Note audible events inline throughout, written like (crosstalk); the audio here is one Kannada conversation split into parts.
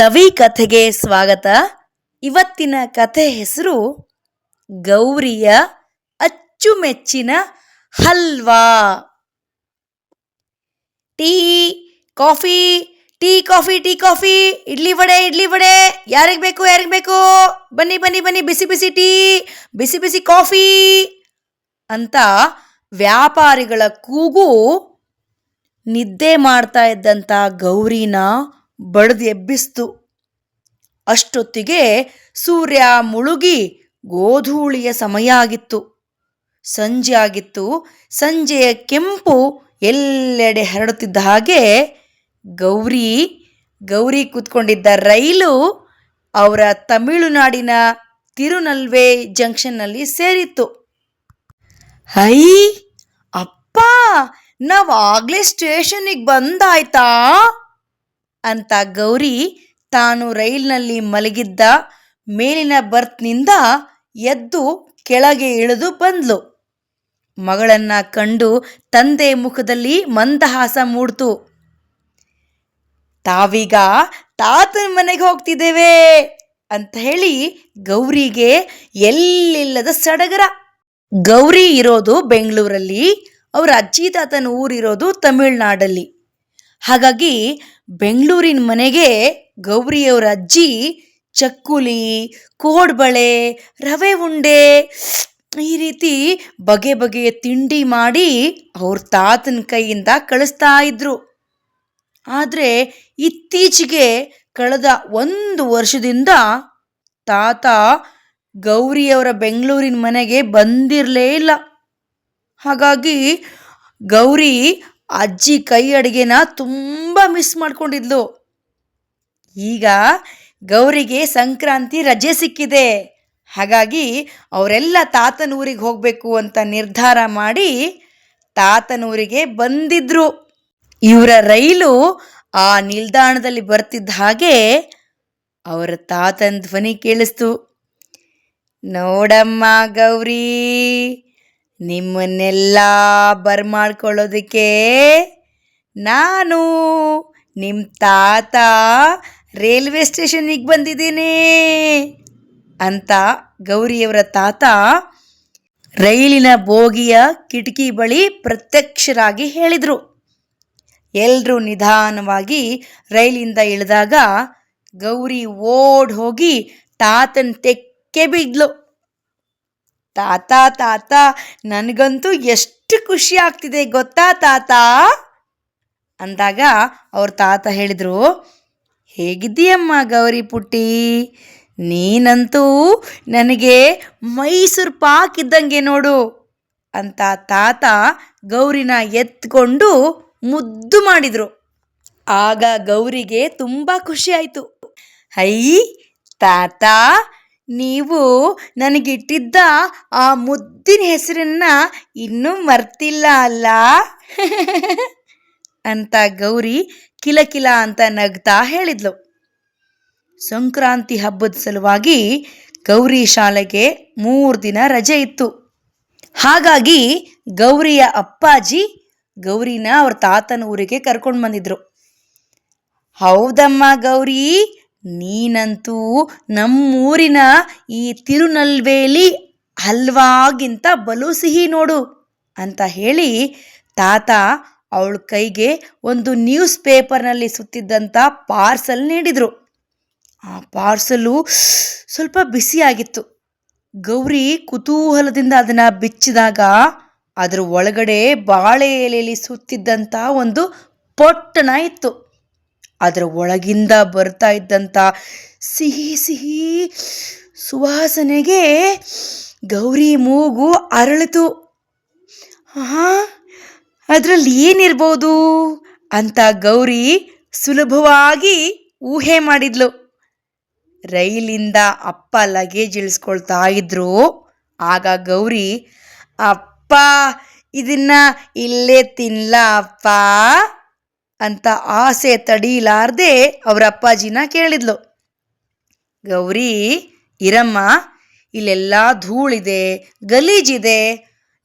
ಸವಿ ಕಥೆಗೆ ಸ್ವಾಗತ. ಇವತ್ತಿನ ಕಥೆ ಹೆಸರು ಗೌರಿಯ ಅಚ್ಚುಮೆಚ್ಚಿನ halwa. Tea, coffee tea coffee tea, coffee. Idli vada idli vada. ಯಾರಿಗೆ ಬೇಕು ಯಾರಿಗೆ ಬೇಕು? ಬನ್ನಿ ಬನ್ನಿ ಬನ್ನಿ, ಬಿಸಿ ಬಿಸಿ ಟೀ, ಬಿಸಿ ಬಿಸಿ ಕಾಫಿ ಅಂತ ವ್ಯಾಪಾರಿಗಳ ಕೂಗು ನಿದ್ದೆ ಮಾಡ್ತಾ ಇದ್ದಂಥ ಗೌರಿನ ಬಡ್ದು ಎಬ್ಬಿಸ್ತು. ಅಷ್ಟೊತ್ತಿಗೆ ಸೂರ್ಯ ಮುಳುಗಿ ಗೋಧೂಳಿಯ ಸಮಯ ಆಗಿತ್ತು. ಸಂಜೆ ಆಗಿತ್ತು. ಸಂಜೆಯ ಕೆಂಪು ಎಲ್ಲೆಡೆ ಹರಡುತ್ತಿದ್ದ ಹಾಗೆ ಗೌರಿ ಗೌರಿ ಕೂತ್ಕೊಂಡಿದ್ದ ರೈಲು ಅವರ ತಮಿಳುನಾಡಿನ ತಿರುನಲ್ವೆ ಜಂಕ್ಷನ್ನಲ್ಲಿ ಸೇರಿತ್ತು. ಹೈ, ಅಪ್ಪ ನಾವು ಆಗ್ಲೇ ಸ್ಟೇಷನಿಗೆ ಬಂದಾಯ್ತಾ? ಅಂತ ಗೌರಿ ತಾನು ರೈಲ್ನಲ್ಲಿ ಮಲಗಿದ್ದ ಮೇಲಿನ ಬರ್ತ್ನಿಂದ ಎದ್ದು ಕೆಳಗೆ ಇಳಿದು ಬಂದ್ಲು. ಮಗಳನ್ನ ಕಂಡು ತಂದೆ ಮುಖದಲ್ಲಿ ಮಂದಹಾಸ ಮೂಡ್ತು. ತಾವೀಗ ತಾತನ ಮನೆಗೆ ಹೋಗ್ತಿದ್ದೇವೆ ಅಂತ ಹೇಳಿ ಗೌರಿಗೆ ಎಲ್ಲಿಲ್ಲದ ಸಡಗರ. ಗೌರಿ ಇರೋದು ಬೆಂಗಳೂರಲ್ಲಿ, ಅವರ ಅಜ್ಜಿ ತಾತನ ಊರಿರೋದು ತಮಿಳ್ನಾಡಲ್ಲಿ. ಹಾಗಾಗಿ ಬೆಂಗಳೂರಿನ ಮನೆಗೆ ಗೌರಿಯವರ ಅಜ್ಜಿ ಚಕ್ಕುಲಿ, ಕೋಡ್ಬಳೆ, ರವೆ ಉಂಡೆ ಈ ರೀತಿ ಬಗೆ ಬಗೆಯ ತಿಂಡಿ ಮಾಡಿ ಅವ್ರ ತಾತನ ಕೈಯಿಂದ ಕಳಿಸ್ತಾ ಇದ್ರು. ಆದರೆ ಇತ್ತೀಚೆಗೆ ಕಳೆದ ಒಂದು ವರ್ಷದಿಂದ ತಾತ ಗೌರಿಯವರ ಬೆಂಗಳೂರಿನ ಮನೆಗೆ ಬಂದಿರಲೇ ಇಲ್ಲ. ಹಾಗಾಗಿ ಗೌರಿ ಅಜ್ಜಿ ಕೈ ಅಡುಗೆನ ತುಂಬ ಮಿಸ್ ಮಾಡ್ಕೊಂಡಿದ್ಲು. ಈಗ ಗೌರಿಗೆ ಸಂಕ್ರಾಂತಿ ರಜೆ ಸಿಕ್ಕಿದೆ. ಹಾಗಾಗಿ ಅವರೆಲ್ಲ ತಾತನೂರಿಗೆ ಹೋಗಬೇಕು ಅಂತ ನಿರ್ಧಾರ ಮಾಡಿ ತಾತನೂರಿಗೆ ಬಂದಿದ್ರು. ಇವರ ರೈಲು ಆ ನಿಲ್ದಾಣದಲ್ಲಿ ಬರ್ತಿದ್ದ ಹಾಗೆ ಅವರ ತಾತನ ಧ್ವನಿ ಕೇಳಿಸ್ತು. ನೋಡಮ್ಮ ಗೌರಿ ನಿಮ್ಮನ್ನೆಲ್ಲ ಬರ್ಮಾಡ್ಕೊಳ್ಳೋದಕ್ಕೆ ನಾನು ನಿಮ್ಮ ತಾತ ರೈಲ್ವೆ ಸ್ಟೇಷನಿಗೆ ಬಂದಿದ್ದೀನಿ ಅಂತ ಗೌರಿಯವರ ತಾತ ರೈಲಿನ ಬೋಗಿಯ ಕಿಟಕಿ ಬಳಿ ಪ್ರತ್ಯಕ್ಷರಾಗಿ ಹೇಳಿದರು. ಎಲ್ಲರೂ ನಿಧಾನವಾಗಿ ರೈಲಿಂದ ಇಳಿದಾಗ ಗೌರಿ ಓಡ್ ಹೋಗಿ ತಾತನ ತೆಕ್ಕೆ ಬಿದ್ಲು ತಾತ ತಾತ, ನನಗಂತೂ ಎಷ್ಟು ಖುಷಿ ಆಗ್ತಿದೆ ಗೊತ್ತಾ, ತಾತ? ಅಂದಾಗ ಅವ್ರ ತಾತ ಹೇಳಿದರು, ಹೇಗಿದ್ದೀಯಮ್ಮ ಗೌರಿ ಪುಟ್ಟಿ? ನೀನಂತೂ ನನಗೆ ಮೈಸೂರು ಪಾಕ್ ಇದ್ದಂಗೆ ನೋಡು ಅಂತ ತಾತ ಗೌರಿನ ಎತ್ಕೊಂಡು ಮುದ್ದು ಮಾಡಿದರು. ಆಗ ಗೌರಿಗೆ ತುಂಬ ಖುಷಿ ಆಯಿತು. ಹೈ ತಾತ ನೀವು ನನಗಿಟ್ಟಿದ್ದ ಆ ಮುದ್ದಿನ ಹೆಸರನ್ನ ಇನ್ನೂ ಮರ್ತಿಲ್ಲ ಅಲ್ಲ? (laughs) ಅಂತ ಗೌರಿ ಕಿಲಕಿಲ ಅಂತ ನಗ್ತಾ ಹೇಳಿದ್ಲು. ಸಂಕ್ರಾಂತಿ ಹಬ್ಬದ ಸಲುವಾಗಿ ಗೌರಿ ಶಾಲೆಗೆ ಮೂರು ದಿನ ರಜೆ ಇತ್ತು. ಹಾಗಾಗಿ ಗೌರಿಯ ಅಪ್ಪಾಜಿ ಗೌರಿನ ಅವ್ರ ತಾತನ ಊರಿಗೆ ಕರ್ಕೊಂಡು ಬಂದಿದ್ರು. ಹೌದಮ್ಮ ಗೌರಿ ನೀನಂತೂ ನಮ್ಮೂರಿನ ಈ ತಿರುನಲ್ವೇಲಿ ಹಲ್ವಾಗಿಂತ ಬಲು ಸಿಹಿ ನೋಡು ಅಂತ ಹೇಳಿ ತಾತ ಅವಳ ಕೈಗೆ ಒಂದು ನ್ಯೂಸ್ ಪೇಪರ್ನಲ್ಲಿ ಸುತ್ತಿದ್ದಂಥ ಪಾರ್ಸಲ್ ನೀಡಿದರು. ಆ ಪಾರ್ಸಲು ಸ್ವಲ್ಪ ಬಿಸಿಯಾಗಿತ್ತು. ಗೌರಿ ಕುತೂಹಲದಿಂದ ಅದನ್ನು ಬಿಚ್ಚಿದಾಗ ಅದರ ಒಳಗಡೆ ಬಾಳೆ ಎಲೆಯಲ್ಲಿ ಸುತ್ತಿದ್ದಂಥ ಒಂದು ಪೊಟ್ಟಣ ಇತ್ತು. ಅದರ ಒಳಗಿಂದ ಬರ್ತಾ ಇದ್ದಂಥ ಸಿಹಿ ಸಿಹಿ ಸುವಾಸನೆಗೆ ಗೌರಿ ಮೂಗು ಅರಳಿತು. ಹಾ ಅದರಲ್ಲಿ ಏನಿರ್ಬೋದು? ಅಂತ ಗೌರಿ ಸುಲಭವಾಗಿ ಊಹೆ ಮಾಡಿದ್ಲು. ರೈಲಿಂದ ಅಪ್ಪ ಲಗೇಜ್ ಇಳಿಸ್ಕೊಳ್ತಾ ಇದ್ರು. ಆಗ ಗೌರಿ, ಅಪ್ಪ, ಇದನ್ನ ಇಲ್ಲೇ ತಿನ್ಲ ಅಪ್ಪ. ಅಂತ ಆಸೆ ತಡೀಲಾರ್ದೆ ಅವರ ಅಪ್ಪಾಜಿನ ಕೇಳಿದ್ಲು. ಗೌರಿ, ಇರಮ್ಮ, ಇಲ್ಲೆಲ್ಲ ಧೂಳಿದೆ, ಗಲೀಜಿದೆ,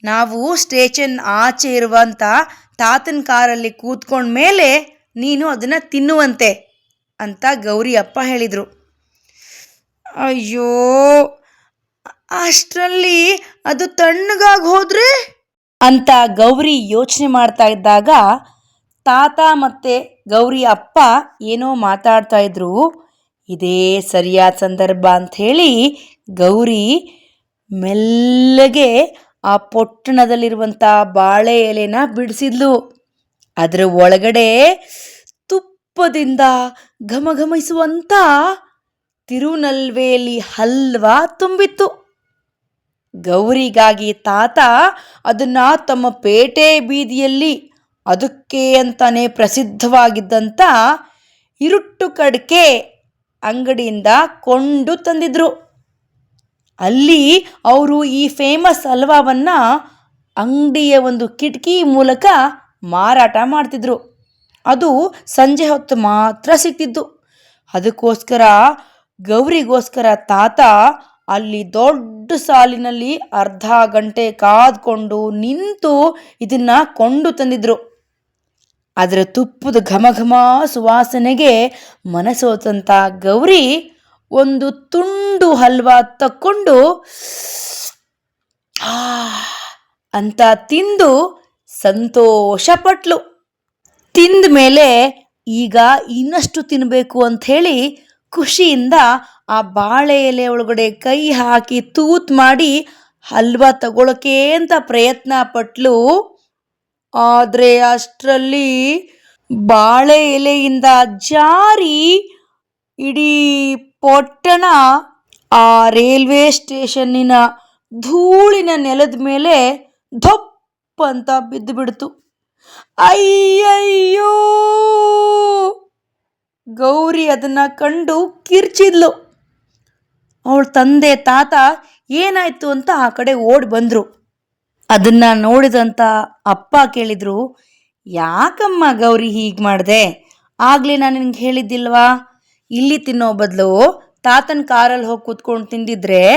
ನಾವು ಸ್ಟೇಷನ್ ಆಚೆ ಇರುವಂಥ ತಾತನ ಕಾರಲ್ಲಿ ಕೂತ್ಕೊಂಡ ಮೇಲೆ ನೀನು ಅದನ್ನು ತಿನ್ನುವಂತೆ ಅಂತ ಗೌರಿ ಅಪ್ಪ ಹೇಳಿದರು. ಅಯ್ಯೋ, ಅಷ್ಟರಲ್ಲಿ ಅದು ತಣ್ಣಗಾಗಿ ಹೋದ್ರೆ? ಅಂತ ಗೌರಿ ಯೋಚನೆ ಮಾಡ್ತಾ ಇದ್ದಾಗ ತಾತ ಮತ್ತೆ ಗೌರಿ ಅಪ್ಪ ಏನೋ ಮಾತಾಡ್ತಾ ಇದ್ರು. ಇದೇ ಸರಿಯಾದ ಸಂದರ್ಭ ಅಂಥೇಳಿ ಗೌರಿ ಮೆಲ್ಲಗೆ ಆ ಪೊಟ್ಟಣದಲ್ಲಿರುವಂಥ ಬಾಳೆ ಎಲೆನ ಬಿಡಿಸಿದ್ಲು. ಅದರ ಒಳಗಡೆ ತುಪ್ಪದಿಂದ ಘಮಘಮಿಸುವಂಥ ತಿರುನಲ್ವೇಲಿ ಹಲ್ವಾ ತುಂಬಿತ್ತು. ಗೌರಿಗಾಗಿ ತಾತ ಅದನ್ನ ತಮ್ಮ ಪೇಟೆ ಬೀದಿಯಲ್ಲಿ ಅದಕ್ಕೆ ಅಂತಾನೆ ಪ್ರಸಿದ್ಧವಾಗಿದ್ದಂಥ ಇರುಟ್ಟು ಕಡ್ಕೆ ಅಂಗಡಿಯಿಂದ ಕೊಂಡು ತಂದಿದ್ರು. ಅಲ್ಲಿ ಅವರು ಈ ಫೇಮಸ್ ಹಲ್ವಾವನ್ನು ಅಂಗಡಿಯ ಒಂದು ಕಿಟಕಿ ಮೂಲಕ ಮಾರಾಟ ಮಾಡ್ತಿದ್ರು. ಅದು ಸಂಜೆ ಹೊತ್ತು ಮಾತ್ರ ಸಿಗ್ತಿದ್ದು ಅದಕ್ಕೋಸ್ಕರ ಗೌರಿಗೋಸ್ಕರ ತಾತ ಅಲ್ಲಿ ದೊಡ್ಡ ಸಾಲಿನಲ್ಲಿ ಅರ್ಧ ಗಂಟೆ ಕಾದ್ಕೊಂಡು ನಿಂತು ಇದನ್ನ ಕೊಂಡು ತಂದಿದ್ರು. ಅದರ ತುಪ್ಪದ ಘಮ ಘಮ ಸುವಾಸನೆಗೆ ಮನಸೋತಂತ ಗೌರಿ ಒಂದು ತುಂಡು ಹಲ್ವಾ ತಕ್ಕೊಂಡು ಅಂತ ತಿಂದು ಸಂತೋಷಪಟ್ಲು. ತಿಂದ ಮೇಲೆ ಈಗ ಇನ್ನಷ್ಟು ತಿನ್ನಬೇಕು ಹೇಳಿ ಖುಷಿಯಿಂದ ಆ ಬಾಳೆ ಎಲೆ ಒಳಗಡೆ ಕೈ ಹಾಕಿ ತೂತ್ ಮಾಡಿ ಹಲ್ವಾ ತಗೊಳಕ್ಕೆ ಅಂತ ಪ್ರಯತ್ನ ಪಟ್ಲು. ಆದರೆ ಅಷ್ಟರಲ್ಲಿ ಬಾಳೆ ಎಲೆಯಿಂದ ಜಾರಿ ಇಡೀ ಪೊಟ್ಟಣ ಆ ರೈಲ್ವೆ ಸ್ಟೇಷನ್ನಿನ ಧೂಳಿನ ನೆಲದ ಮೇಲೆ ಧಪ್ ಅಂತ ಬಿದ್ದು ಬಿಡ್ತು ಅಯ್ಯಯ್ಯೋ! ಗೌರಿ ಅದನ್ನ ಕಂಡು ಕಿರ್ಚಿದ್ಲು. ಅವಳ ತಂದೆ ತಾತ ಏನಾಯ್ತು ಅಂತ ಆ ಕಡೆ ಓಡಿ ಬಂದ್ರು. ಅದನ್ನ ನೋಡಿದಂತ ಅಪ್ಪ ಕೇಳಿದ್ರು, ಯಾಕಮ್ಮ ಗೌರಿ ಹೀಗೆ ಮಾಡಿದೆ? ಆಗಲೇ ನಾನು ನಿನಗೆ ಹೇಳಿದ್ದಿಲ್ವಾ? ಇಲ್ಲಿ ತಿನ್ನೋ ಬದಲು ತಾತನ ಕಾರಲ್ಲಿ ಹೋಗಿ ಕೂತ್ಕೊಂಡು ತಿಂದಿದ್ರೆ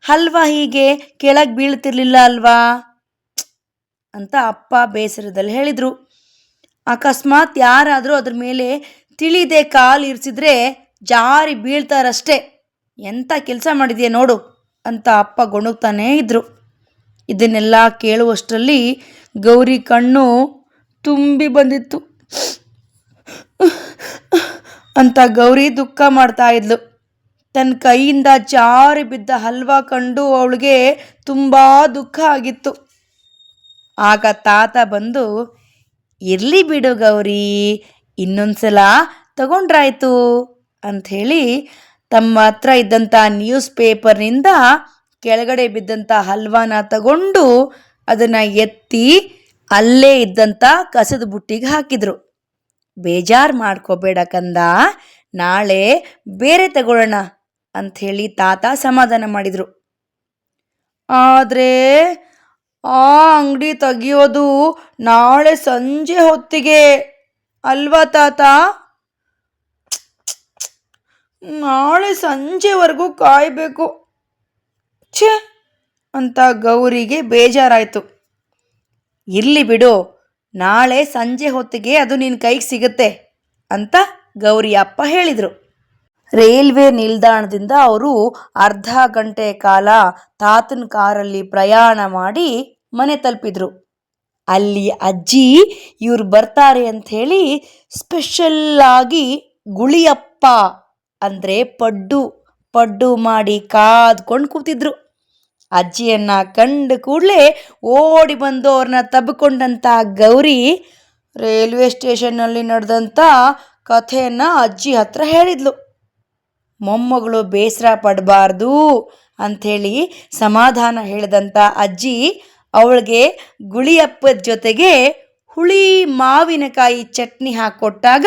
ಹಲ್ವಾ ಹೀಗೆ ಕೆಳಗೆ ಬೀಳ್ತಿರ್ಲಿಲ್ಲ ಅಲ್ವಾ? ಅಂತ ಅಪ್ಪ ಬೇಸರದಲ್ಲಿ ಹೇಳಿದರು. ಅಕಸ್ಮಾತ್ ಯಾರಾದರೂ ಅದ್ರ ಮೇಲೆ ತಿಳಿದೆ ಕಾಲು ಇರಿಸಿದ್ರೆ ಜಾರಿ ಬೀಳ್ತಾರಷ್ಟೇ. ಎಂಥ ಕೆಲಸ ಮಾಡಿದ್ಯಾ ನೋಡು ಅಂತ ಅಪ್ಪ ಗೊಣಗ್ತಾನೇ ಇದ್ರು. ಇದನ್ನೆಲ್ಲ ಕೇಳುವಷ್ಟರಲ್ಲಿ ಗೌರಿ ಕಣ್ಣು ತುಂಬಿ ಬಂದಿತ್ತು. ಅಂತ ಗೌರಿ ದುಃಖ ಮಾಡ್ತಾ ಇದ್ಲು. ತನ್ನ ಕೈಯಿಂದ ಜಾರಿ ಬಿದ್ದ ಹಲ್ವಾ ಕಂಡು ಅವಳಿಗೆ ತುಂಬ ದುಃಖ ಆಗಿತ್ತು. ಆಗ ತಾತ ಬಂದು, ಇರ್ಲಿ ಬಿಡು ಗೌರಿ, ಇನ್ನೊಂದ್ಸಲ ತಗೊಂಡ್ರಾಯ್ತು ಅಂಥೇಳಿ ತಮ್ಮ ಹತ್ರ ಇದ್ದಂಥ ನ್ಯೂಸ್ ಪೇಪರ್ನಿಂದ ಕೆಳಗಡೆ ಬಿದ್ದಂಥ ಹಲ್ವಾನ ತಗೊಂಡು ಅದನ್ನು ಎತ್ತಿ ಅಲ್ಲೇ ಇದ್ದಂಥ ಕಸದ ಬುಟ್ಟಿಗೆ ಹಾಕಿದ್ರು. ಬೇಜಾರು ಮಾಡ್ಕೋಬೇಡ ಕಂದ, ನಾಳೆ ಬೇರೆ ತಗೊಳ್ಳೋಣ ಅಂಥೇಳಿ ತಾತ ಸಮಾಧಾನ ಮಾಡಿದರು. ಆದರೆ ಆ ಅಂಗಡಿ ತೆಗಿಯೋದು ನಾಳೆ ಸಂಜೆ ಹೊತ್ತಿಗೆ ಅಲ್ವಾ ತಾತ? ನಾಳೆ ಸಂಜೆವರೆಗೂ ಕಾಯಬೇಕು. ಛೇ ಅಂತ ಗೌರಿಗೆ ಬೇಜಾರಾಯಿತು. ಇರಲಿ ಬಿಡು, ನಾಳೆ ಸಂಜೆ ಹೊತ್ತಿಗೆ ಅದು ನಿನ್ನ ಕೈಗೆ ಸಿಗುತ್ತೆ ಅಂತ ಗೌರಿ ಅಪ್ಪ ಹೇಳಿದರು. ರೈಲ್ವೆ ನಿಲ್ದಾಣದಿಂದ ಅವರು ಅರ್ಧ ಗಂಟೆ ಕಾಲ ತಾತನ ಕಾರಲ್ಲಿ ಪ್ರಯಾಣ ಮಾಡಿ ಮನೆ ತಲುಪಿದ್ರು. ಅಲ್ಲಿ ಅಜ್ಜಿ ಇವ್ರು ಬರ್ತಾರೆ ಅಂಥೇಳಿ ಸ್ಪೆಷಲ್ಲಾಗಿ ಗುಳಿಯಪ್ಪ ಅಂದರೆ ಪಡ್ಡು ಪಡ್ಡು ಮಾಡಿ ಕಾದ್ಕೊಂಡು ಕೂತಿದ್ರು. ಅಜ್ಜಿಯನ್ನ ಕಂಡ ಕೂಡಲೇ ಓಡಿ ಬಂದು ಅವ್ರನ್ನ ತಬ್ಕೊಂಡಂಥ ಗೌರಿ ರೈಲ್ವೆ ಸ್ಟೇಷನ್ನಲ್ಲಿ ನಡೆದಂಥ ಕಥೆಯನ್ನು ಅಜ್ಜಿ ಹತ್ರ ಹೇಳಿದ್ಲು. ಮೊಮ್ಮಗಳು ಬೇಸರ ಪಡಬಾರ್ದು ಅಂಥೇಳಿ ಸಮಾಧಾನ ಹೇಳಿದಂಥ ಅಜ್ಜಿ ಅವಳಿಗೆ ಗುಳಿಯಪ್ಪದ ಜೊತೆಗೆ ಹುಳಿ ಮಾವಿನಕಾಯಿ ಚಟ್ನಿ ಹಾಕ್ಕೊಟ್ಟಾಗ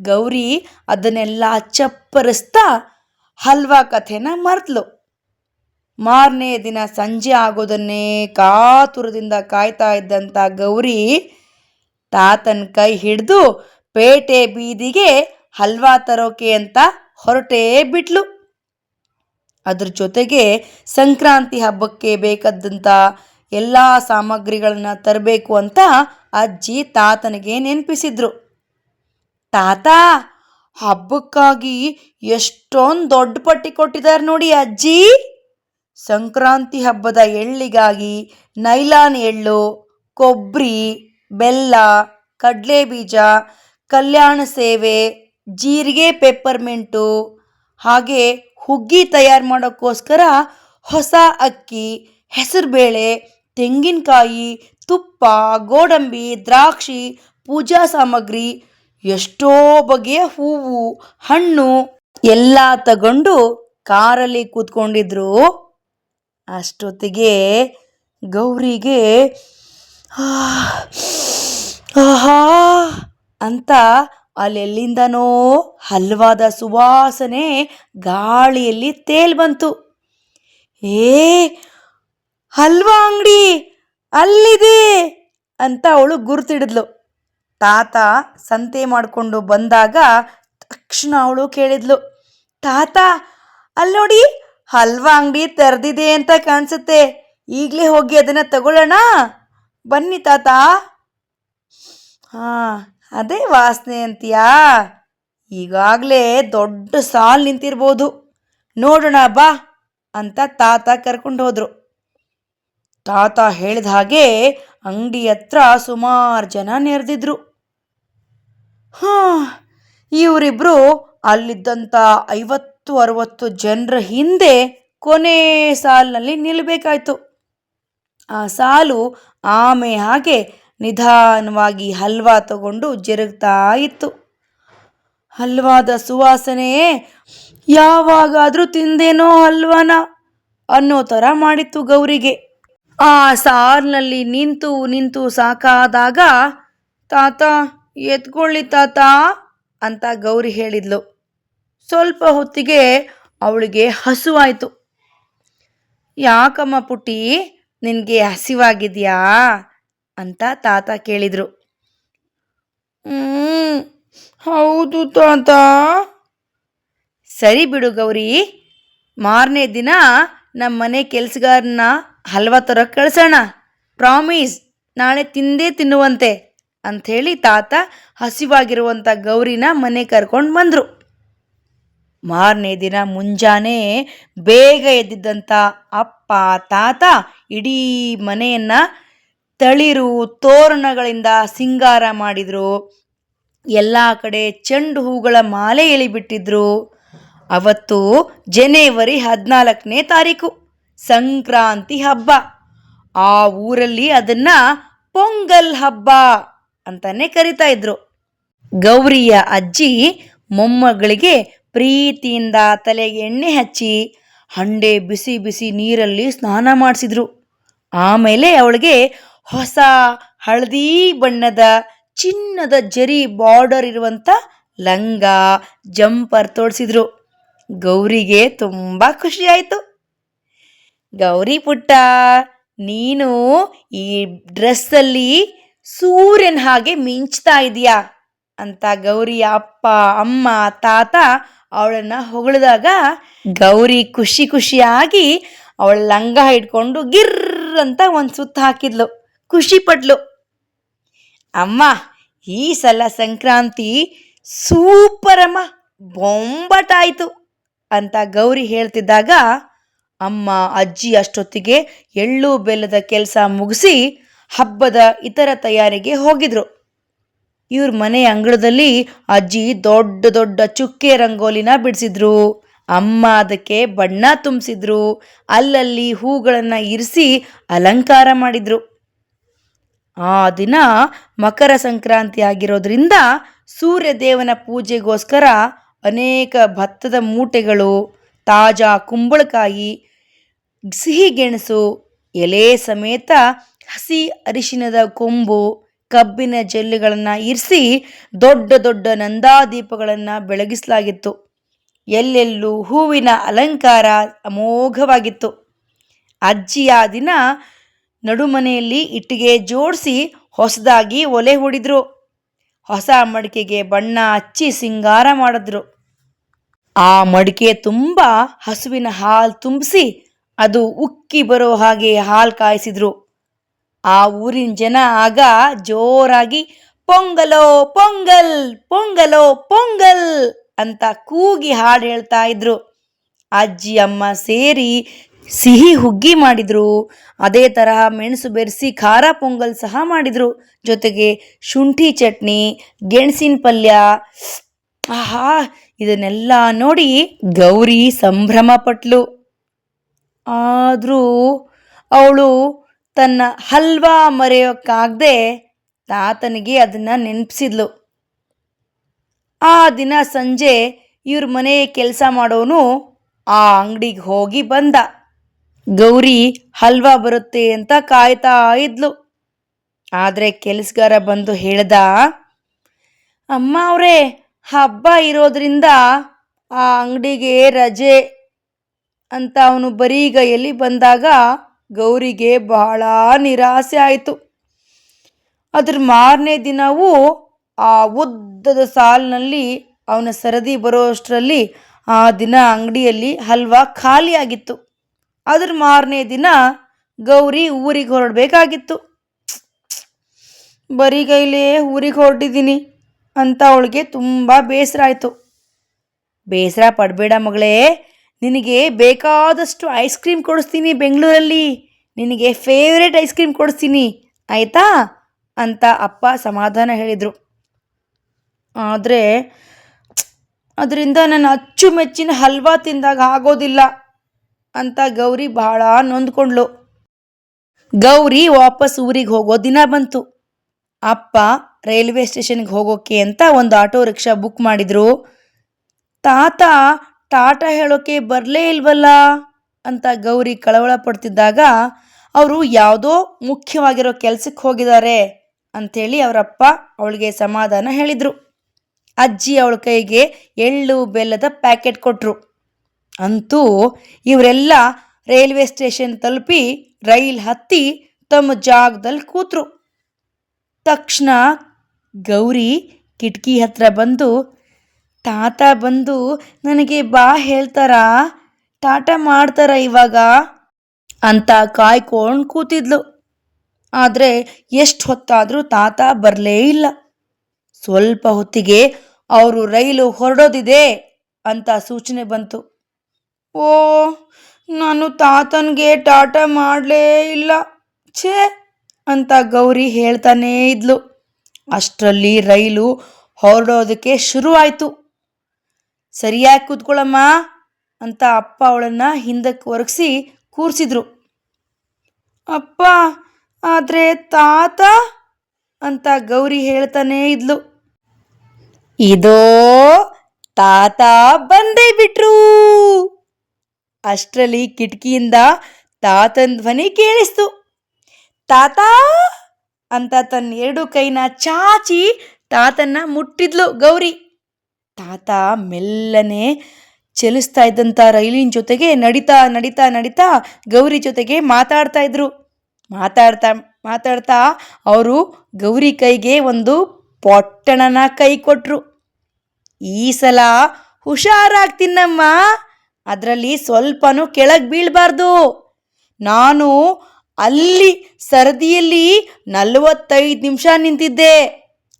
ಗೌರಿ ಅದನ್ನೆಲ್ಲ ಚಪ್ಪರಿಸ್ತಾ ಹಲ್ವಾ ಕಥೆನ ಮರೆತ್ಲು. ಮಾರನೇ ದಿನ ಸಂಜೆ ಆಗೋದನ್ನೇ ಕಾತುರದಿಂದ ಕಾಯ್ತಾ ಇದ್ದಂಥ ಗೌರಿ ತಾತನ ಕೈ ಹಿಡಿದು ಪೇಟೆ ಬೀದಿಗೆ ಹಲ್ವಾ ತರೋಕೆ ಅಂತ ಹೊರಟೇ ಬಿಟ್ಲು. ಅದ್ರ ಜೊತೆಗೆ ಸಂಕ್ರಾಂತಿ ಹಬ್ಬಕ್ಕೆ ಬೇಕಾದಂಥ ಎಲ್ಲ ಸಾಮಗ್ರಿಗಳನ್ನ ತರಬೇಕು ಅಂತ ಅಜ್ಜಿ ತಾತನಿಗೆ ನೆನಪಿಸಿದ್ರು. ತಾತ, ಹಬ್ಬಕ್ಕಾಗಿ ಎಷ್ಟೊಂದು ದೊಡ್ಡ ಪಟ್ಟಿ ಕೊಟ್ಟಿದ್ದಾರೆ ನೋಡಿ ಅಜ್ಜಿ. ಸಂಕ್ರಾಂತಿ ಹಬ್ಬದ ಎಳ್ಳಿಗಾಗಿ ನೈಲಾನ್ ಎಳ್ಳು ಕೊಬ್ಬರಿ ಬೆಲ್ಲ ಕಡಲೆ ಬೀಜ ಕಲ್ಯಾಣ ಸೇವೆ, ಜೀರಿಗೆ ಪೆಪ್ಪರ್ಮೆಂಟು, ಹಾಗೆ ಹುಗ್ಗಿ ತಯಾರು ಮಾಡೋಕ್ಕೋಸ್ಕರ ಹೊಸ ಅಕ್ಕಿ, ಹೆಸರುಬೇಳೆ, ತೆಂಗಿನಕಾಯಿ, ತುಪ್ಪ, ಗೋಡಂಬಿ, ದ್ರಾಕ್ಷಿ, ಪೂಜಾ ಸಾಮಗ್ರಿ, ಎಷ್ಟೋ ಬಗೆಯ ಹೂವು, ಹಣ್ಣು ಎಲ್ಲ ತಗೊಂಡು ಕಾರಲ್ಲಿ ಕೂತ್ಕೊಂಡಿದ್ರು. ಅಷ್ಟೊತ್ತಿಗೆ ಗೌರಿಗೆ ಆಹಾ ಅಂತ ಅಲ್ಲೆಲ್ಲಿಂದನೋ ಹಲ್ವಾದ ಸುವಾಸನೆ ಗಾಳಿಯಲ್ಲಿ ತೇಲ್ ಬಂತು. ಏ, ಹಲ್ವಾ ಅಂಗಡಿ ಅಲ್ಲಿದೆ ಅಂತ ಅವಳು ಗುರುತಿಡಿದ್ಲು. ತಾತ ಸಂತೆ ಮಾಡಿಕೊಂಡು ಬಂದಾಗ ತಕ್ಷಣ ಅವಳು ಕೇಳಿದ್ಲು, ತಾತ ಅಲ್ಲಿ ನೋಡಿ ಹಲ್ವಾ ಅಂಗಡಿ ತೆರೆದಿದೆ ಅಂತ ಕಾಣಿಸುತ್ತೆ. ಈಗಲೇ ಹೋಗಿ ಅದನ್ನು ತಗೊಳ್ಳೋಣ. ಬನ್ನಿ ತಾತ. ಹಾಂ, ಅದೇ ವಾಸನೆ ಅಂತೀಯಾ? ಈಗಾಗಲೇ ದೊಡ್ಡ ಸಾಲು ನಿಂತಿರ್ಬೋದು. ನೋಡೋಣ ಬಾ ಅಂತ ತಾತ ಕರ್ಕೊಂಡು ಹೋದರು. ತಾತ ಹೇಳಿದ ಹಾಗೆ ಅಂಗಡಿ ಹತ್ರ ಸುಮಾರು ಜನ ನೆರೆದಿದ್ರು. ಹಾಂ, ಇವರಿಬ್ರು ಅಲ್ಲಿದ್ದಂಥ ಐವತ್ತು, ಅರವತ್ತು ಜನರ ಹಿಂದೆ ಕೊನೆ ಸಾಲಿನಲ್ಲಿ ನಿಲ್ಲಬೇಕಾಯ್ತು. ಆ ಸಾಲು ಆಮೆ ಹಾಗೆ ನಿಧಾನವಾಗಿ ಹಲ್ವಾ ತಗೊಂಡು ಜರುಗ್ತಾ ಇತ್ತು. ಹಲ್ವಾದ ಸುವಾಸನೆ ಯಾವಾಗಾದರೂ ತಿಂದೇನೋ ಹಲ್ವಾನ ಅನ್ನೋ ಥರ ಮಾಡಿತ್ತು ಗೌರಿಗೆ. ಆ ಸಾಲಿನಲ್ಲಿ ನಿಂತು ನಿಂತು ಸಾಕಾದಾಗ, ತಾತ, ಎತ್ಕೊಳ್ಳಿ ತಾತ ಅಂತ ಗೌರಿ ಹೇಳಿದ್ಲು. ಸ್ವಲ್ಪ ಹೊತ್ತಿಗೆ ಅವಳಿಗೆ ಹಸುವಾಯಿತು. ಯಾಕಮ್ಮ ಪುಟ್ಟಿ, ನಿನಗೆ ಹಸಿವಾಗಿದೆಯಾ? ಅಂತ ತಾತ ಕೇಳಿದರು. ಹ್ಞೂ ಹೌದು ತಾತ. ಸರಿ ಬಿಡು ಗೌರಿ, ಮಾರನೇ ದಿನ ನಮ್ಮ ಮನೆ ಕೆಲಸಗಾರನ್ನ ಹಲ್ವಾ ತರಕ್ಕೆ ಕಳ್ಸೋಣ. ಪ್ರಾಮಿಸ್, ನಾಳೆ ತಿಂದೇ ತಿನ್ನುವಂತೆ, ಅಂಥೇಳಿ ತಾತ ಹಸಿವಾಗಿರುವಂಥ ಗೌರಿನ ಮನೆ ಕರ್ಕೊಂಡು ಬಂದರು. ಮಾರನೇ ದಿನ ಮುಂಜಾನೆ ಬೇಗ ಎದ್ದಿದ್ದಂಥ ಅಪ್ಪ, ತಾತ ಇಡೀ ಮನೆಯನ್ನ ತಳಿರು ತೋರಣಗಳಿಂದ ಸಿಂಗಾರ ಮಾಡಿದರು. ಎಲ್ಲ ಕಡೆ ಚೆಂಡು ಹೂಗಳ ಮಾಲೆ ಎಳಿಬಿಟ್ಟಿದ್ರು. ಅವತ್ತು ಜನವರಿ ಹದಿನಾಲ್ಕನೇ ತಾರೀಕು, ಸಂಕ್ರಾಂತಿ ಹಬ್ಬ. ಆ ಊರಲ್ಲಿ ಅದನ್ನು ಪೊಂಗಲ್ ಹಬ್ಬ ಅಂತಾನೆ ಕರಿತಾ ಇದ್ರು. ಗೌರಿಯ ಅಜ್ಜಿ ಮೊಮ್ಮಗಳಿಗೆ ಪ್ರೀತಿಯಿಂದ ತಲೆಗೆ ಎಣ್ಣೆ ಹಚ್ಚಿ ಹಂಡೆ ಬಿಸಿ ಬಿಸಿ ನೀರಲ್ಲಿ ಸ್ನಾನ ಮಾಡಿಸಿದ್ರು. ಆಮೇಲೆ ಅವಳಿಗೆ ಹೊಸ ಹಳದಿ ಬಣ್ಣದ ಚಿನ್ನದ ಜರಿ ಬಾರ್ಡರ್ ಇರುವಂಥ ಲಂಗ, ಜಂಪರ್ ತೋಡಿಸಿದ್ರು ಗೌರಿಗೆ ತುಂಬ ಖುಷಿ ಆಯಿತು. ಗೌರಿ ಪುಟ್ಟ, ನೀನು ಈ ಡ್ರೆಸ್ಸಲ್ಲಿ ಸೂರ್ಯನ ಹಾಗೆ ಮಿಂಚ್ತಾ ಇದೀಯಾ? ಅಂತ ಗೌರಿಯ ಅಪ್ಪ, ಅಮ್ಮ, ತಾತ ಅವಳನ್ನ ಹೊಗಳಿದಾಗ ಗೌರಿ ಖುಷಿ ಖುಷಿಯಾಗಿ ಅವಳ ಲಂಗ ಹಿಡ್ಕೊಂಡು ಗಿರ್ ಅಂತ ಒಂದು ಸುತ್ತ ಹಾಕಿದ್ಲು. ಖುಷಿ ಪಟ್ಲು. ಅಮ್ಮ, ಈ ಸಲ ಸಂಕ್ರಾಂತಿ ಸೂಪರಮ್ಮ ಬೊಂಬಟಾಯ್ತು ಅಂತ ಗೌರಿ ಹೇಳ್ತಿದ್ದಾಗ ಅಮ್ಮ, ಅಜ್ಜಿ ಅಷ್ಟೊತ್ತಿಗೆ ಎಳ್ಳು ಬೆಲ್ಲದ ಕೆಲಸ ಮುಗಿಸಿ ಹಬ್ಬದ ಇತರ ತಯಾರಿಗೆ ಹೋಗಿದ್ರು. ಇವ್ರ ಮನೆ ಅಂಗಳದಲ್ಲಿ ಅಜ್ಜಿ ದೊಡ್ಡ ದೊಡ್ಡ ಚುಕ್ಕೆ ರಂಗೋಲಿನ ಬಿಡಿಸಿದ್ರು. ಅಮ್ಮ ಅದಕ್ಕೆ ಬಣ್ಣ ತುಂಬಿಸಿದ್ರು. ಅಲ್ಲಲ್ಲಿ ಹೂಗಳನ್ನು ಇರಿಸಿ ಅಲಂಕಾರ ಮಾಡಿದ್ರು. ಆ ದಿನ ಮಕರ ಸಂಕ್ರಾಂತಿ ಆಗಿರೋದ್ರಿಂದ ಸೂರ್ಯದೇವನ ಪೂಜೆಗೋಸ್ಕರ ಅನೇಕ ಭತ್ತದ ಮೂಟೆಗಳು, ತಾಜಾ ಕುಂಬಳಕಾಯಿ ಸಿಹಿ ಗೆಣಸು ಎಲೆ ಸಮೇತ ಹಸಿ ಅರಿಶಿನದ ಕೊಂಬು ಕಬ್ಬಿನ ಜೆಲ್ಲುಗಳನ್ನು ಇರಿಸಿ ದೊಡ್ಡ ದೊಡ್ಡ ನಂದಾದೀಪಗಳನ್ನು ಬೆಳಗಿಸಲಾಗಿತ್ತು. ಎಲ್ಲೆಲ್ಲೂ ಹೂವಿನ ಅಲಂಕಾರ ಅಮೋಘವಾಗಿತ್ತು. ಅಜ್ಜಿಯ ದಿನ ನಡುಮನೆಯಲ್ಲಿ ಇಟ್ಟಿಗೆ ಜೋಡಿಸಿ ಹೊಸದಾಗಿ ಒಲೆ ಹೂಡಿದ್ರು. ಹೊಸ ಮಡಿಕೆಗೆ ಬಣ್ಣ ಹಚ್ಚಿ ಸಿಂಗಾರ ಮಾಡಿದ್ರು. ಆ ಮಡಿಕೆ ತುಂಬ ಹಸುವಿನ ಹಾಲು ತುಂಬಿಸಿ ಅದು ಉಕ್ಕಿ ಬರೋ ಹಾಗೆ ಹಾಲು ಕಾಯಿಸಿದ್ರು. ಆ ಊರಿನ ಜನ ಆಗ ಜೋರಾಗಿ, ಪೊಂಗಲೋ, ಪೊಂಗಲ್ ಪೊಂಗಲೋ, ಪೊಂಗಲ್ ಅಂತ ಕೂಗಿ ಹಾಡು ಹೇಳ್ತಾ ಇದ್ರು. ಅಜ್ಜಿ, ಅಮ್ಮ ಸೇರಿ ಸಿಹಿ ಹುಗ್ಗಿ ಮಾಡಿದ್ರು. ಅದೇ ತರಹ ಮೆಣಸು ಬೆರೆಸಿ ಖಾರ ಪೊಂಗಲ್ ಸಹ ಮಾಡಿದ್ರು. ಜೊತೆಗೆ ಶುಂಠಿ ಚಟ್ನಿ, ಗೆಣಸಿನ ಪಲ್ಯ. ಆಹಾ, ಇದನ್ನೆಲ್ಲ ನೋಡಿ ಗೌರಿ ಸಂಭ್ರಮ ಪಟ್ಲು ಆದರೂ ಅವಳು ತನ್ನ ಹಲ್ವಾ ಮರೆಯೋಕ್ಕಾಗದೆ ತಾತನಿಗೆ ಅದನ್ನು ನೆನಪಿಸಿದ್ಲು. ಆ ದಿನ ಸಂಜೆ ಇವ್ರ ಮನೆ ಕೆಲಸ ಮಾಡೋನು ಆ ಅಂಗಡಿಗೆ ಹೋಗಿ ಬಂದ. ಗೌರಿ ಹಲ್ವಾ ಬರುತ್ತೆ ಅಂತ ಕಾಯ್ತಾ ಇದ್ಲು. ಆದರೆ ಕೆಲಸಗಾರ ಬಂದು ಹೇಳ್ದ, ಅಮ್ಮ ಅವರೇ, ಹಬ್ಬ ಇರೋದ್ರಿಂದ ಆ ಅಂಗಡಿಗೆ ರಜೆ ಅಂತ ಅವನು ಬರೀಗೈಯಲ್ಲಿ ಬಂದಾಗ ಗೌರಿಗೆ ಬಹಳ ನಿರಾಸೆ ಆಯಿತು. ಅದ್ರ ಮಾರನೇ ದಿನವೂ ಆ ಉದ್ದದ ಸಾಲಿನಲ್ಲಿ ಅವನ ಸರದಿ ಬರೋಷ್ಟರಲ್ಲಿ ಆ ದಿನ ಅಂಗಡಿಯಲ್ಲಿ ಹಲ್ವಾ ಖಾಲಿಯಾಗಿತ್ತು. ಅದ್ರ ಮಾರನೇ ದಿನ ಗೌರಿ ಊರಿಗೆ ಹೊರಡಬೇಕಾಗಿತ್ತು. ಬರಿಗೈಲೇ ಊರಿಗೆ ಹೊರಟಿದ್ದೀನಿ ಅಂತ ಅವಳಿಗೆ ತುಂಬ ಬೇಸರ ಆಯಿತು ಬೇಸರ ಪಡಬೇಡ ಮಗಳೇ ನಿನಗೆ ಬೇಕಾದಷ್ಟು ಐಸ್ ಕ್ರೀಮ್ ಕೊಡಿಸ್ತೀನಿ ಬೆಂಗಳೂರಲ್ಲಿ. ನಿನಗೆ ಫೇವ್ರೇಟ್ ಐಸ್ ಕ್ರೀಮ್ ಕೊಡಿಸ್ತೀನಿ. ಆಯಿತಾ? ಅಂತ ಅಪ್ಪ ಸಮಾಧಾನ ಹೇಳಿದರು. ಆದರೆ, ಅದರಿಂದ ನನ್ನ ಅಚ್ಚುಮೆಚ್ಚಿನ ಹಲ್ವಾ ತಿಂದಾಗ ಆಗೋದಿಲ್ಲ ಅಂತ ಗೌರಿ ಬಹಳ ನೊಂದ್ಕೊಂಡ್ಳು. ಗೌರಿ ವಾಪಸ್ ಊರಿಗೆ ಹೋಗೋ ದಿನ ಬಂತು. ಅಪ್ಪ ರೈಲ್ವೆ ಸ್ಟೇಷನ್ಗೆ ಹೋಗೋಕ್ಕೆ ಅಂತ ಒಂದು ಆಟೋ ರಿಕ್ಷಾ ಬುಕ್ ಮಾಡಿದ್ರು. ತಾತ ಟಾಟಾ ಹೇಳೋಕೆ ಬರಲೇ ಇಲ್ವಲ್ಲ? ಅಂತ ಗೌರಿ ಕಳವಳ ಪಡ್ತಿದ್ದಾಗ, ಅವರು ಯಾವುದೋ ಮುಖ್ಯವಾಗಿರೋ ಕೆಲಸಕ್ಕೆ ಹೋಗಿದ್ದಾರೆ ಅಂಥೇಳಿ ಅವರಪ್ಪ ಅವಳಿಗೆ ಸಮಾಧಾನ ಹೇಳಿದರು. ಅಜ್ಜಿ ಅವಳ ಕೈಗೆ ಎಳ್ಳು ಬೆಲ್ಲದ ಪ್ಯಾಕೆಟ್ ಕೊಟ್ಟರು ಅಂತೂ ಇವರೆಲ್ಲ ರೈಲ್ವೆ ಸ್ಟೇಷನ್ ತಲುಪಿ ರೈಲ್ ಹತ್ತಿ ತಮ್ಮ ಜಾಗದಲ್ಲಿ ಕೂತರು. ತಕ್ಷಣ ಗೌರಿ ಕಿಟಕಿ ಹತ್ರ ಬಂದು ತಾತ ಬಂದು ನನಗೆ ಬಾ ಹೇಳ್ತಾರಾ. ಟಾಟ ಮಾಡ್ತಾರ ಇವಾಗ. ಅಂತ ಕಾಯ್ಕೊಂಡು ಕೂತಿದ್ಲು. ಆದರೆ ಎಷ್ಟು ಹೊತ್ತಾದರೂ ತಾತ ಬರಲೇ ಇಲ್ಲ. ಸ್ವಲ್ಪ ಹೊತ್ತಿಗೆ ಅವರು ರೈಲು ಹೊರಡೋದಿದೆ ಅಂತ ಸೂಚನೆ ಬಂತು. ಓ, ನಾನು ತಾತನಿಗೆ ಟಾಟ ಮಾಡಲೇ ಇಲ್ಲ. ಛೇ ಅಂತ ಗೌರಿ ಹೇಳ್ತಾನೇ ಇದ್ಲು. ಅಷ್ಟರಲ್ಲಿ ರೈಲು ಹೊರಡೋದಕ್ಕೆ ಶುರುವಾಯಿತು. ಸರಿಯಾಗಿ ಕೂತ್ಕೊಳ್ಳಮ್ಮ ಅಂತ ಅಪ್ಪ ಅವಳನ್ನ ಹಿಂದಕ್ಕೆ ಒರಗಿಸಿ ಕೂರಿಸಿದ್ರು. ಅಪ್ಪ, ಆದರೆ ತಾತ ಅಂತ ಗೌರಿ ಹೇಳ್ತಾನೇ ಇದ್ಲು. ಇದೋ ತಾತ ಬಂದೇ ಬಿಟ್ರು. ಅಷ್ಟರಲ್ಲಿ ಕಿಟಕಿಯಿಂದ ತಾತನ ಧ್ವನಿ ಕೇಳಿಸ್ತು. ತಾತ ಅಂತ ತನ್ನ ಎರಡು ಕೈನ ಚಾಚಿ ತಾತನ್ನ ಮುಟ್ಟಿದ್ಲು ಗೌರಿ. ತಾತ ಮೆಲ್ಲನೆ ಚಲಿಸ್ತಾ ಇದ್ದಂಥ ರೈಲಿನ ಜೊತೆಗೆ ನಡಿತಾ ನಡಿತಾ ನಡಿತಾ ಗೌರಿ ಜೊತೆಗೆ ಮಾತಾಡ್ತಾ ಇದ್ರು. ಮಾತಾಡ್ತಾ ಮಾತಾಡ್ತಾ ಅವರು ಗೌರಿ ಕೈಗೆ ಒಂದು ಪೊಟ್ಟಣನ ಕೈ ಕೊಟ್ರು. ಈ ಸಲ ಹುಷಾರಾಗ್ತೀನಮ್ಮ. ಅದರಲ್ಲಿ ಸ್ವಲ್ಪನೂ ಕೆಳಗೆ ಬೀಳಬಾರ್ದು. ನಾನು ಅಲ್ಲಿ ಸರದಿಯಲ್ಲಿ ನಲವತ್ತೈದು ನಿಮಿಷ ನಿಂತಿದ್ದೆ.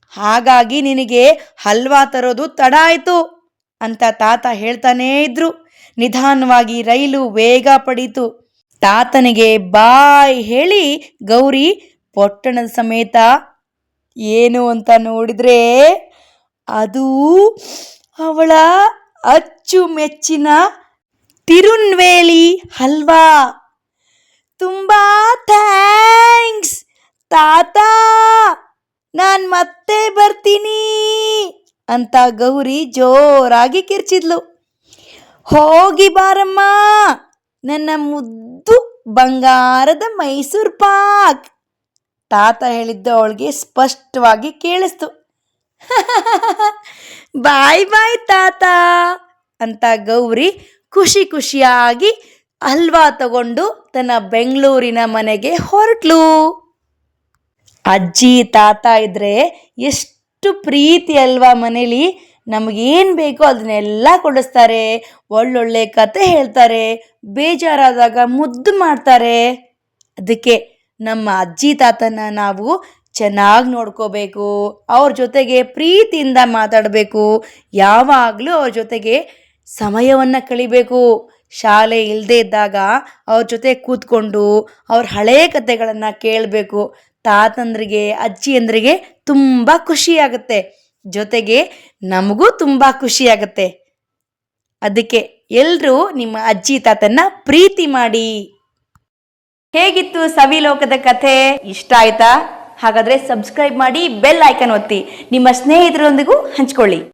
ಹಾಗಾಗಿ ನಿನಗೆ ಹಲ್ವಾ ತರೋದು ತಡ ಆಯಿತು ಅಂತ ತಾತ ಹೇಳ್ತಾನೇ ಇದ್ರು. ನಿಧಾನವಾಗಿ ರೈಲು ವೇಗ ಪಡೀತು. ತಾತನಿಗೆ ಬಾಯ್ ಹೇಳಿ, ಗೌರಿ, ಪೊಟ್ಟಣದ ಸಮೇತ ಏನು ಅಂತ ನೋಡಿದ್ರೆ ಅದು ಅವಳ ಅಚ್ಚುಮೆಚ್ಚಿನ ತಿರುನ್ವೇಲಿ ಹಲ್ವಾ. ತುಂಬಾ ಥ್ಯಾಂಕ್ಸ್ ತಾತ. ನಾನು ಮತ್ತೆ ಬರ್ತೀನಿ ಅಂತ ಗೌರಿ ಜೋರಾಗಿ ಕಿರ್ಚಿದ್ಲು. ಹೋಗಿ ಬಾರಮ್ಮ, ನನ್ನ ಮುದ್ದು ಬಂಗಾರದ ಮೈಸೂರು ಪಾಕ್, ತಾತ ಹೇಳಿದ್ದು ಅವಳಿಗೆ ಸ್ಪಷ್ಟವಾಗಿ ಕೇಳಿಸ್ತು. (laughs) ಬಾಯ್ ಬಾಯ್ ತಾತ ಅಂತ ಗೌರಿ ಖುಷಿ ಖುಷಿಯಾಗಿ ಹಲ್ವಾ ತಗೊಂಡು ತನ್ನ ಬೆಂಗಳೂರಿನ ಮನೆಗೆ ಹೊರಟ್ಲು. ಅಜ್ಜಿ, ತಾತ ಇದ್ರೆ ಎಷ್ಟು ಪ್ರೀತಿ ಅಲ್ವಾ ಮನೇಲಿ? ನಮಗೇನು ಬೇಕೋ ಅದನ್ನೆಲ್ಲ ಕೊಡಿಸ್ತಾರೆ. ಒಳ್ಳೊಳ್ಳೆ ಕತೆ ಹೇಳ್ತಾರೆ. ಬೇಜಾರಾದಾಗ ಮುದ್ದು ಮಾಡ್ತಾರೆ. ಅದಕ್ಕೆ ನಮ್ಮ ಅಜ್ಜಿ, ತಾತನ ನಾವು ಚೆನ್ನಾಗಿ ನೋಡ್ಕೋಬೇಕು. ಅವ್ರ ಜೊತೆಗೆ ಪ್ರೀತಿಯಿಂದ ಮಾತಾಡಬೇಕು. ಯಾವಾಗಲೂ ಅವ್ರ ಜೊತೆಗೆ ಸಮಯವನ್ನು ಕಳಿಬೇಕು. ಶಾಲೆ ಇಲ್ಲದೇ ಇದ್ದಾಗ ಅವ್ರ ಜೊತೆ ಕೂತ್ಕೊಂಡು ಅವ್ರ ಹಳೆಯ ಕಥೆಗಳನ್ನು ಕೇಳಬೇಕು. ತಾತಂದ್ರಿಗೆ, ಅಜ್ಜಿಯಂದ್ರಿಗೆ ತುಂಬ ಖುಷಿಯಾಗುತ್ತೆ. ಜೊತೆಗೆ ನಮಗೂ ತುಂಬ ಖುಷಿಯಾಗುತ್ತೆ. ಅದಕ್ಕೆ ಎಲ್ಲರೂ ನಿಮ್ಮ ಅಜ್ಜಿ ತಾತನ್ನ ಪ್ರೀತಿ ಮಾಡಿ. ಹೇಗಿತ್ತು ಸವಿಲೋಕದ ಕಥೆ? ಇಷ್ಟ ಆಯ್ತಾ? ಹಾಗಾದ್ರೆ ಸಬ್ಸ್ಕ್ರೈಬ್ ಮಾಡಿ ಬೆಲ್ ಐಕನ್ ಒತ್ತಿ. ನಿಮ್ಮ ಸ್ನೇಹಿತರೊಂದಿಗೂ ಹಂಚ್ಕೊಳ್ಳಿ.